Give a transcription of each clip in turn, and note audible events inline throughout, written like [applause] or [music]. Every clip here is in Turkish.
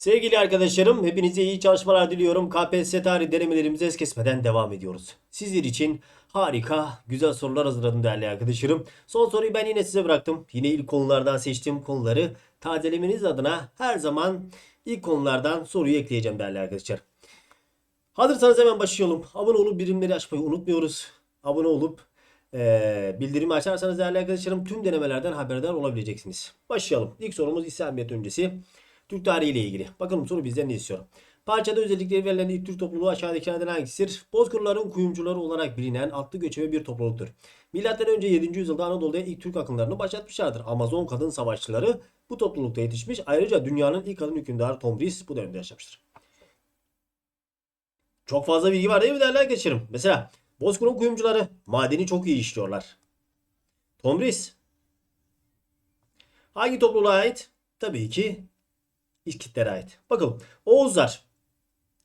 Sevgili arkadaşlarım, hepinize iyi çalışmalar diliyorum. KPSS tarih denemelerimize es kesmeden devam ediyoruz. Sizler için harika, güzel sorular hazırladım değerli arkadaşlarım. Son soruyu ben yine size bıraktım. Yine ilk konulardan seçtiğim konuları tazelemeniz adına her zaman ilk konulardan soruyu ekleyeceğim değerli arkadaşlar. Hazırsanız hemen başlayalım. Abone olup birimleri açmayı unutmuyoruz. Abone olup eee, bildirimi açarsanız değerli arkadaşlarım tüm denemelerden haberdar olabileceksiniz. Başlayalım. İlk sorumuz İslamiyet öncesi. Türk tarihi ile ilgili. Bakalım soru bizden ne istiyor? Parçada özellikleri verilen ilk Türk topluluğu aşağıdakilerden hangisidir? Bozkırların kuyumcuları olarak bilinen atlı göçebe bir topluluktur. Milattan önce 7. yüzyılda Anadolu'da ilk Türk akınlarını başlatmışlardır. Amazon kadın savaşçıları bu toplulukta yetişmiş. Ayrıca dünyanın ilk kadın hükümdarı Tomris bu dönemde yaşamıştır. Çok fazla bilgi var değil mi değerli arkadaşlarım? Mesela Bozkır'ın kuyumcuları madeni çok iyi işliyorlar. Tomris hangi topluluğa ait? Tabii ki İskitlere ait. Bakalım Oğuzlar.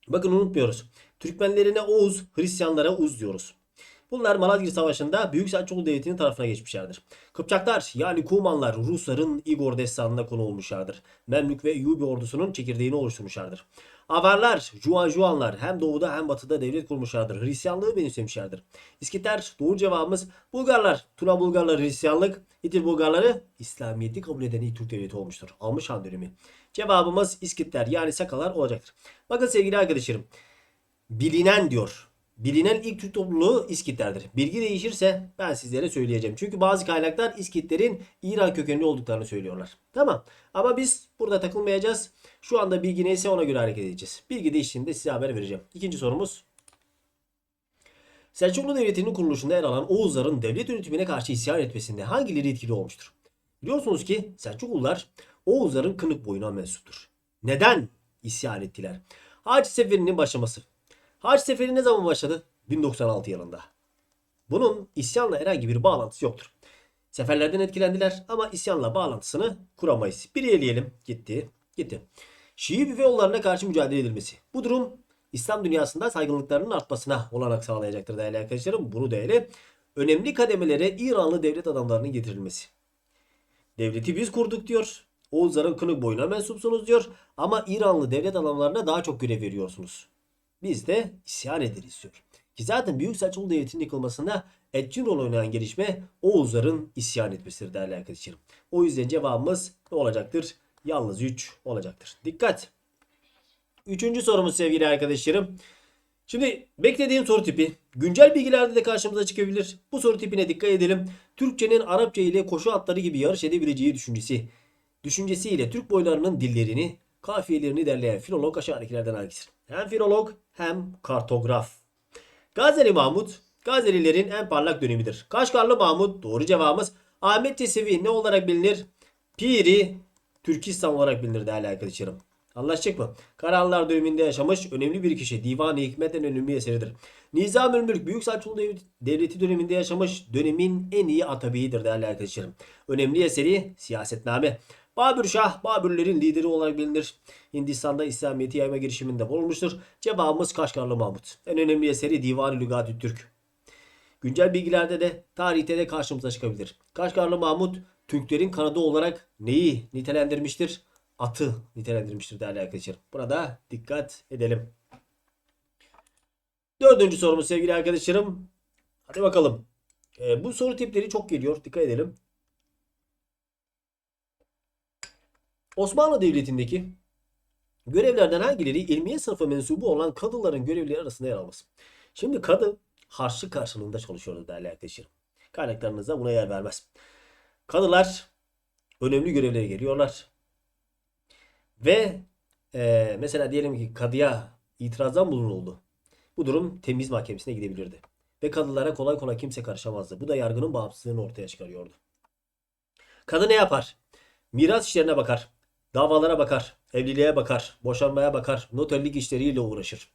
Bakın unutmuyoruz. Türkmenlerine Oğuz, Hristiyanlara Uz diyoruz. Bunlar Malazgirt Savaşı'nda Büyük Selçuklu Devleti'nin tarafına geçmişlerdir. Kıpçaklar yani Kumanlar Rusların Igor destanına konu olmuşlardır. Memlük ve Eyyubi ordusunun çekirdeğini oluşturmuşlardır. Avarlar, Juan Juanlar hem doğuda hem batıda devlet kurmuşlardır. Hristiyanlığı benimsemişlerdir. İskitler, doğru cevabımız Bulgarlar, Tuna Bulgarları Hristiyanlık, İtil Bulgarları İslamiyet'i kabul eden ilk Türk devleti olmuştur. Almış Han dönemi. Cevabımız İskitler yani Sakalar olacaktır. Bakın sevgili arkadaşlarım. Bilinen diyor. Bilinen ilk Türk topluluğu İskitlerdir. Bilgi değişirse ben sizlere söyleyeceğim. Çünkü bazı kaynaklar İskitlerin İran kökenli olduklarını söylüyorlar. Tamam. Ama biz burada takılmayacağız. Şu anda bilgi neyse ona göre hareket edeceğiz. Bilgi değiştiğinde size haber vereceğim. İkinci sorumuz. Selçuklu Devleti'nin kuruluşunda yer alan Oğuzların devlet yönetimine karşı isyan etmesinde hangileri etkili olmuştur? Biliyorsunuz ki Selçuklular Oğuzların kınık boyuna mensuptur. Neden isyan ettiler? Haç Seferi'nin başlaması. Haç Seferi ne zaman başladı? 1096 yılında. Bunun isyanla herhangi bir bağlantısı yoktur. Seferlerden etkilendiler ama isyanla bağlantısını kuramayız. Bir eleyelim. Gitti. Gitti. Şii Büfeoğullarına karşı mücadele edilmesi. Bu durum İslam dünyasında saygınlıklarının artmasına olanak sağlayacaktır değerli arkadaşlarım. Bunu ele önemli kademelere İranlı devlet adamlarının getirilmesi. Devleti biz kurduk diyor. Oğuzların kınık boyuna mensupsunuz diyor. Ama İranlı devlet adamlarına daha çok görev veriyorsunuz. Biz de isyan ederiz diyor. Ki zaten Büyük Selçuklu Devleti'nin yıkılmasında etkin rol oynayan gelişme Oğuzların isyan etmesidir değerli arkadaşlarım. O yüzden cevabımız ne olacaktır? Yalnız 3 olacaktır. Dikkat! Üçüncü sorumuz sevgili arkadaşlarım. Şimdi beklediğim soru tipi güncel bilgilerde de karşımıza çıkabilir. Bu soru tipine dikkat edelim. Türkçenin Arapça ile koşu atları gibi yarış edebileceği düşüncesi. Düşüncesiyle Türk boylarının dillerini, kafiyelerini derleyen filolog aşağıdakilerden hangisidir? Hem filolog hem kartograf. Gazeli Mahmut, Gazelilerin en parlak dönemidir. Kaşgarlı Mahmut, doğru cevabımız. Ahmet Yesevi ne olarak bilinir? Piri, Türkistan olarak bilinir değerli arkadaşlarım. Anlaştık mı? Karahanlar döneminde yaşamış önemli bir kişi. Divan-ı Hikmet en önemli eseridir. Nizam-ül Mülk Büyük Selçuklu Dev- Devleti döneminde yaşamış dönemin en iyi atabeyidir değerli arkadaşlarım. Önemli eseri Siyasetname. Babür Şah, Babürlerin lideri olarak bilinir. Hindistan'da İslamiyet'i yayma girişiminde bulunmuştur. Cevabımız Kaşgarlı Mahmut. En önemli eseri Divan-ı Lügat-ı Türk. Güncel bilgilerde de tarihte de karşımıza çıkabilir. Kaşgarlı Mahmut Türklerin kanadı olarak neyi nitelendirmiştir? Atı nitelendirmiştir değerli arkadaşlar. Burada dikkat edelim. Dördüncü sorumuz sevgili arkadaşlarım. Hadi bakalım. Ee, bu soru tipleri çok geliyor. Dikkat edelim. Osmanlı Devleti'ndeki görevlerden hangileri ilmiye sınıfı mensubu olan kadıların görevleri arasında yer almaz? Şimdi kadı harçlık karşılığında çalışıyordu değerli arkadaşlarım. Kaynaklarınızda buna yer vermez. Kadılar önemli görevlere geliyorlar. Ve e, mesela diyelim ki kadıya itirazdan bulunuldu. Bu durum temiz mahkemesine gidebilirdi. Ve kadılara kolay kolay kimse karışamazdı. Bu da yargının bağımsızlığını ortaya çıkarıyordu. Kadı ne yapar? Miras işlerine bakar. Davalara bakar. Evliliğe bakar. Boşanmaya bakar. Noterlik işleriyle uğraşır.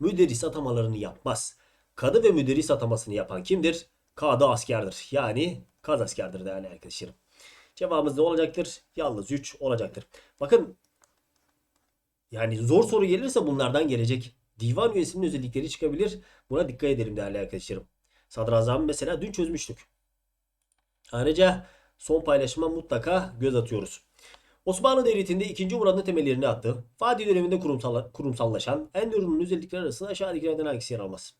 Müderris atamalarını yapmaz. Kadı ve müderris atamasını yapan kimdir? Kadı askerdir. Yani kaz askerdir değerli arkadaşlarım. Cevabımız ne olacaktır? Yalnız 3 olacaktır. Bakın yani zor soru gelirse bunlardan gelecek. Divan üyesinin özellikleri çıkabilir. Buna dikkat edelim değerli arkadaşlarım. Sadrazamı mesela dün çözmüştük. Ayrıca son paylaşıma mutlaka göz atıyoruz. Osmanlı Devleti'nde 2. Murad'ın temellerini attı. Fatih döneminde kurumsal, kurumsallaşan Enderun'un özellikleri arasında aşağıdakilerden hangisi yer almaz?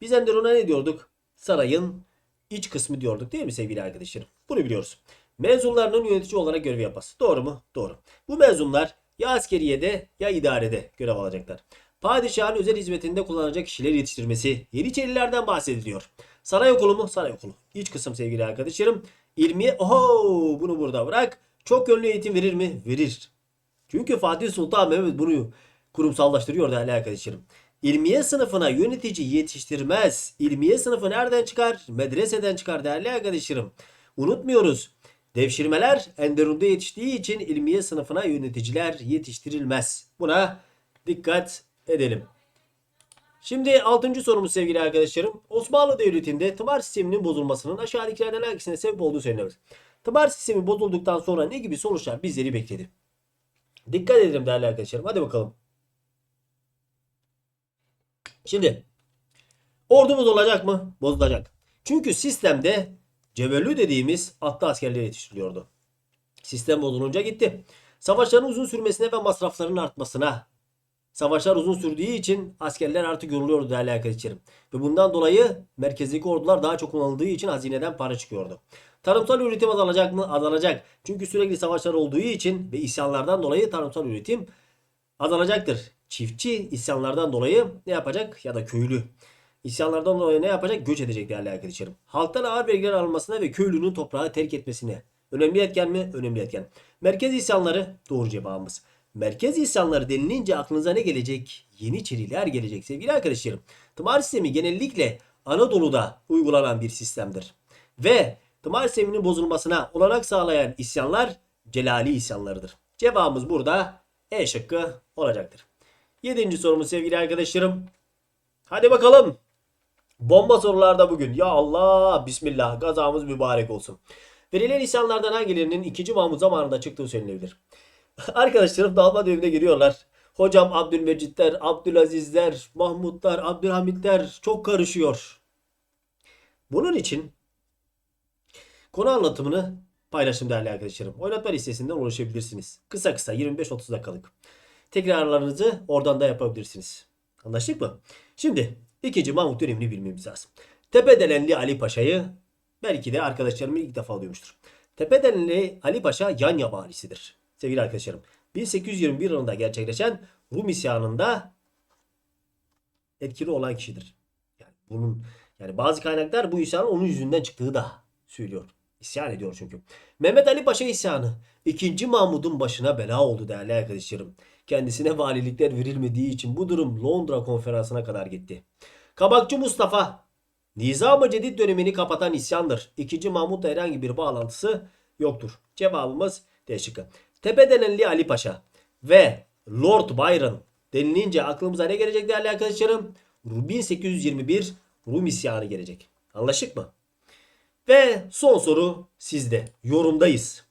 Biz Enderun'a ne diyorduk? Sarayın iç kısmı diyorduk değil mi sevgili arkadaşlarım? Bunu biliyoruz. Mezunlarının yönetici olarak görev yapması. Doğru mu? Doğru. Bu mezunlar ya askeriyede ya idarede görev alacaklar. Padişahın özel hizmetinde kullanacak kişileri yetiştirmesi. Yeniçerilerden bahsediliyor. Saray okulu mu? Saray okulu. İç kısım sevgili arkadaşlarım. İlmiye, oho bunu burada bırak. Çok yönlü eğitim verir mi? Verir. Çünkü Fatih Sultan Mehmet bunu kurumsallaştırıyor değerli arkadaşlarım. İlmiye sınıfına yönetici yetiştirmez. İlmiye sınıfı nereden çıkar? Medreseden çıkar değerli arkadaşlarım. Unutmuyoruz. Devşirmeler Enderun'da yetiştiği için ilmiye sınıfına yöneticiler yetiştirilmez. Buna dikkat edelim. Şimdi 6. sorumuz sevgili arkadaşlarım. Osmanlı Devleti'nde tımar sisteminin bozulmasının aşağıdakilerden hangisine sebep olduğu söylenir. Tımar sistemi bozulduktan sonra ne gibi sonuçlar bizleri bekledi? Dikkat edelim değerli arkadaşlarım. Hadi bakalım. Şimdi ordu bozulacak mı? Bozulacak. Çünkü sistemde cebellü dediğimiz atlı askerler yetiştiriliyordu. Sistem bozulunca gitti. Savaşların uzun sürmesine ve masrafların artmasına Savaşlar uzun sürdüğü için askerler artık yoruluyordu değerli arkadaşlarım. Ve bundan dolayı merkezdeki ordular daha çok kullanıldığı için hazineden para çıkıyordu. Tarımsal üretim azalacak mı? Azalacak. Çünkü sürekli savaşlar olduğu için ve isyanlardan dolayı tarımsal üretim azalacaktır. Çiftçi isyanlardan dolayı ne yapacak? Ya da köylü. İsyanlardan dolayı ne yapacak? Göç edecek değerli arkadaşlarım. Halktan ağır vergiler alınmasına ve köylünün toprağı terk etmesine. Önemli etken mi? Önemli etken. Merkez isyanları doğru cevabımız. Merkez isyanları denilince aklınıza ne gelecek? Yeniçeriler gelecek sevgili arkadaşlarım. Tımar sistemi genellikle Anadolu'da uygulanan bir sistemdir. Ve tımar sisteminin bozulmasına olanak sağlayan isyanlar Celali isyanlarıdır. Cevabımız burada E şıkkı olacaktır. Yedinci sorumuz sevgili arkadaşlarım. Hadi bakalım. Bomba sorularda bugün. Ya Allah Bismillah gazamız mübarek olsun. Verilen isyanlardan hangilerinin 2. Mahmut zamanında çıktığı söylenebilir? [laughs] Arkadaşlarım dalma dönemine giriyorlar. Hocam Abdülmecitler, Abdülazizler, Mahmutlar, Abdülhamitler çok karışıyor. Bunun için konu anlatımını paylaşım değerli arkadaşlarım. Oynatma listesinden ulaşabilirsiniz. Kısa kısa 25-30 dakikalık. Tekrarlarınızı oradan da yapabilirsiniz. Anlaştık mı? Şimdi ikinci Mahmut dönemini bilmemiz lazım. Tepedelenli Ali Paşa'yı belki de arkadaşlarım ilk defa duymuştur. Tepedelenli Ali Paşa yan yabanisidir. Sevgili arkadaşlarım. 1821 yılında gerçekleşen Rum isyanında etkili olan kişidir. Yani bunun yani bazı kaynaklar bu isyanın onun yüzünden çıktığı da söylüyor. İsyan ediyor çünkü. Mehmet Ali Paşa isyanı 2. Mahmud'un başına bela oldu değerli arkadaşlarım. Kendisine valilikler verilmediği için bu durum Londra konferansına kadar gitti. Kabakçı Mustafa Nizam-ı Cedid dönemini kapatan isyandır. 2. Mahmud'la herhangi bir bağlantısı yoktur. Cevabımız D şıkkı. Tepedelenli Ali Paşa ve Lord Byron denilince aklımıza ne gelecek değerli arkadaşlarım? 1821 Rum isyanı gelecek. Anlaştık mı? Ve son soru sizde. Yorumdayız.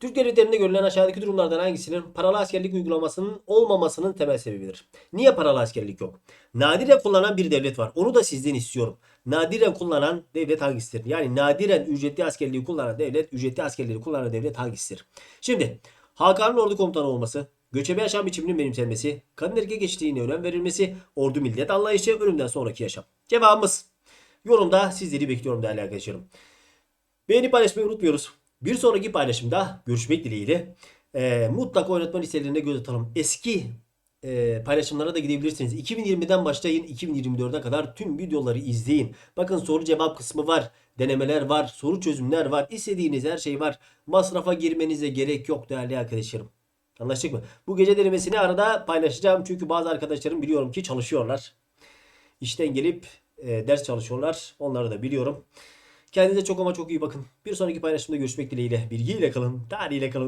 Türk devletlerinde görülen aşağıdaki durumlardan hangisinin paralı askerlik uygulamasının olmamasının temel sebebidir? Niye paralı askerlik yok? Nadiren kullanan bir devlet var. Onu da sizden istiyorum. Nadiren kullanan devlet hangisidir? Yani nadiren ücretli askerliği kullanan devlet, ücretli askerliği kullanan devlet hangisidir? Şimdi Hakan'ın ordu komutanı olması, göçebe yaşam biçiminin benimsenmesi, kadın erkek eşitliğine önem verilmesi, ordu millet anlayışı, ölümden sonraki yaşam. Cevabımız yorumda sizleri bekliyorum değerli arkadaşlarım. Beğeni paylaşmayı unutmuyoruz. Bir sonraki paylaşımda görüşmek dileğiyle. Ee, mutlaka oynatma listelerine göz atalım. Eski e, paylaşımlara da gidebilirsiniz. 2020'den başlayın 2024'e kadar tüm videoları izleyin. Bakın soru cevap kısmı var. Denemeler var. Soru çözümler var. İstediğiniz her şey var. Masrafa girmenize gerek yok değerli arkadaşlarım. Anlaştık mı? Bu gece denemesini arada paylaşacağım. Çünkü bazı arkadaşlarım biliyorum ki çalışıyorlar. İşten gelip e, ders çalışıyorlar. Onları da biliyorum. Kendinize çok ama çok iyi bakın. Bir sonraki paylaşımda görüşmek dileğiyle. Bilgiyle kalın, tarihiyle kalın.